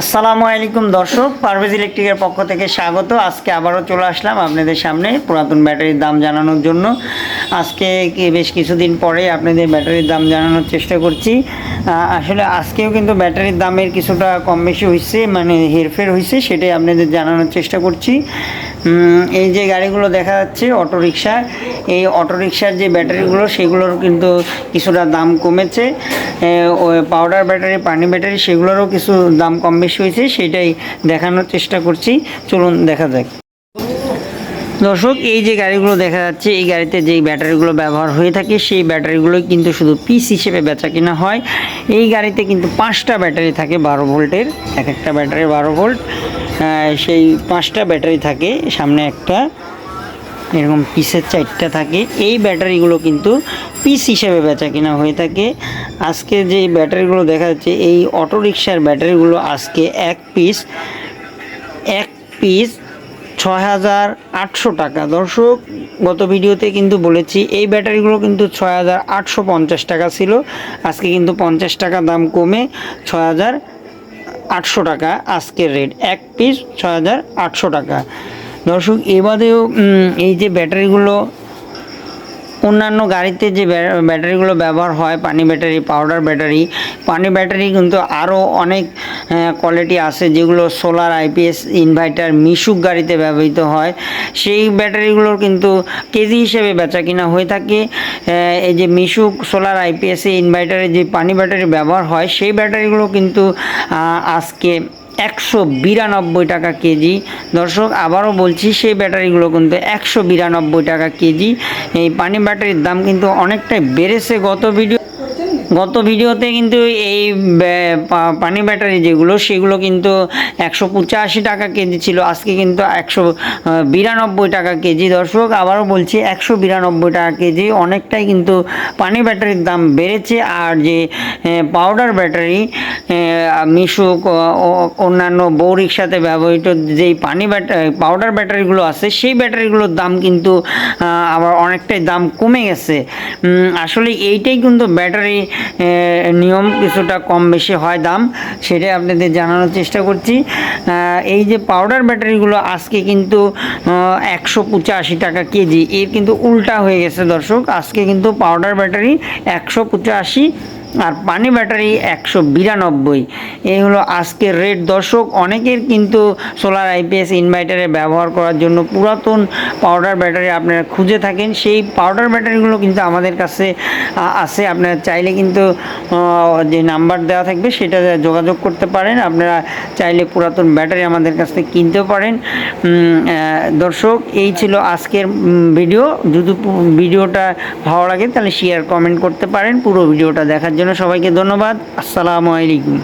আসসালামু আলাইকুম দর্শক পারভেজ ইলেকট্রিকের পক্ষ থেকে স্বাগত। আজকে আবারও চলে আসলাম আপনাদের সামনে পুরাতন ব্যাটারির দাম জানানোর জন্য। আজকে বেশ কিছুদিন পরে আপনাদের ব্যাটারির দাম জানানোর চেষ্টা করছি। আসলে আজকেও কিন্তু ব্যাটারির দামের কিছুটা কম বেশি হয়েছে মানে হেরফের হয়েছে সেটাই আপনাদের জানানোর চেষ্টা করছি। এই যে গাড়িগুলো দেখা যাচ্ছে, অটোরিকশা, এই অটোরিকশার যে ব্যাটারিগুলো, সেগুলোর কিন্তু কিছুটা দাম কমেছে। পাউডার ব্যাটারি, পানি ব্যাটারি, সেগুলোরও কিছু দাম কম বেশি হয়েছে, সেটাই দেখানোর চেষ্টা করছি। চলুন দেখা যাক। দর্শক, এই যে গাড়িগুলো দেখা যাচ্ছে, এই গাড়িতে যেই ব্যাটারিগুলো ব্যবহার হয়ে থাকে, সেই ব্যাটারিগুলো কিন্তু শুধু পিস হিসেবে বেচা কিনা হয়। এই গাড়িতে কিন্তু পাঁচটা ব্যাটারি থাকে বারো ভোল্টের, এক একটা ব্যাটারি বারো ভোল্ট। সেই পাঁচটা ব্যাটারি থাকে, সামনে একটা, এরকম পিসের চারটা থাকে। এই ব্যাটারিগুলো কিন্তু পিস হিসেবে বেচা কিনা হয়ে থাকে। আজকে যে ব্যাটারিগুলো দেখা যাচ্ছে, এই অটোরিকশার ব্যাটারিগুলো আজকে এক পিস এক পিস ছয় হাজার আটশো টাকা। দর্শক, গত ভিডিওতে কিন্তু বলেছি, এই ব্যাটারিগুলো কিন্তু ছয় হাজার আটশো পঞ্চাশ টাকা ছিল। আজকে কিন্তু পঞ্চাশ টাকা দাম কমে ছয় হাজার আটশো টাকা আজকের রেট এক পিস ছয় হাজার আটশো টাকা। দর্শক, এবারেও এই যে ব্যাটারিগুলো অন্যান্য গাড়িতে যে ব্যাটারিগুলো ব্যবহার হয়, পানি ব্যাটারি পাউডার ব্যাটারি, পানি ব্যাটারি কিন্তু আরও অনেক কোয়ালিটি আছে যেগুলো সোলার আইপিএস ইনভার্টার মিশুক গাড়িতে ব্যবহৃত হয়। সেই ব্যাটারিগুলোর কিন্তু কেজি হিসেবে বেচা কিনা হয়ে থাকে। এই যে মিশুক সোলার আইপিএস ইনভার্টারে যে পানি ব্যাটারি ব্যবহার হয়, সেই ব্যাটারিগুলো কিন্তু আজকে একশো বিরানব্বই টাকা কেজি। দর্শক, আবারও বলছি, সেই ব্যাটারিগুলো কিন্তু একশো বিরানব্বই টাকা কেজি। এই পানি ব্যাটারির দাম কিন্তু অনেকটাই বেড়েছে গত ভিডিও গত ভিডিওতে কিন্তু এই পানি ব্যাটারি যেগুলো, সেগুলো কিন্তু একশো পঁচাশি টাকা কেজি ছিল। আজকে কিন্তু একশো বিরানব্বই টাকা কেজি। দর্শক, আবারও বলছি, একশো বিরানব্বই টাকা কেজি। অনেকটাই কিন্তু পানি ব্যাটারির দাম বেড়েছে। আর যে পাউডার ব্যাটারি মিশুক ও- অন্যান্য বউ রিক্সাতে ব্যবহৃত যেই পানি ব্যাটারি পাউডার ব্যাটারিগুলো আছে, সেই ব্যাটারিগুলোর দাম কিন্তু আবার অনেকটাই দাম কমে গেছে। আসলে এইটাই কিন্তু ব্যাটারি নিয়ম কিছুটা কম বেশি হয় দাম, সেটাই আপনাদের জানানোর চেষ্টা করছি। এই যে পাউডার ব্যাটারিগুলো আজকে কিন্তু একশো পঁচাশি টাকা কেজি, এর কিন্তু উল্টা হয়ে গেছে দর্শক। আজকে কিন্তু পাউডার ব্যাটারি একশো পঁচাশি আর পানি ব্যাটারি একশো বিরানব্বই। এই হলো আজকের রেট। দর্শক, অনেকের কিন্তু সোলার আইপিএস ইনভার্টারে ব্যবহার করার জন্য পুরাতন পাউডার ব্যাটারি আপনারা খুঁজে থাকেন। সেই পাউডার ব্যাটারিগুলো কিন্তু আমাদের কাছে আছে। আপনারা চাইলে কিন্তু যে নাম্বার দেওয়া থাকবে সেটা যোগাযোগ করতে পারেন। আপনারা চাইলে পুরাতন ব্যাটারি আমাদের কাছ থেকে কিনতেও পারেন। দর্শক, এই ছিল আজকের ভিডিও। যদি ভিডিওটা ভালো লাগে তাহলে শেয়ার কমেন্ট করতে পারেন। পুরো ভিডিওটা দেখার জন্য সবাইকে ধন্যবাদ। আসসালামু আলাইকুম।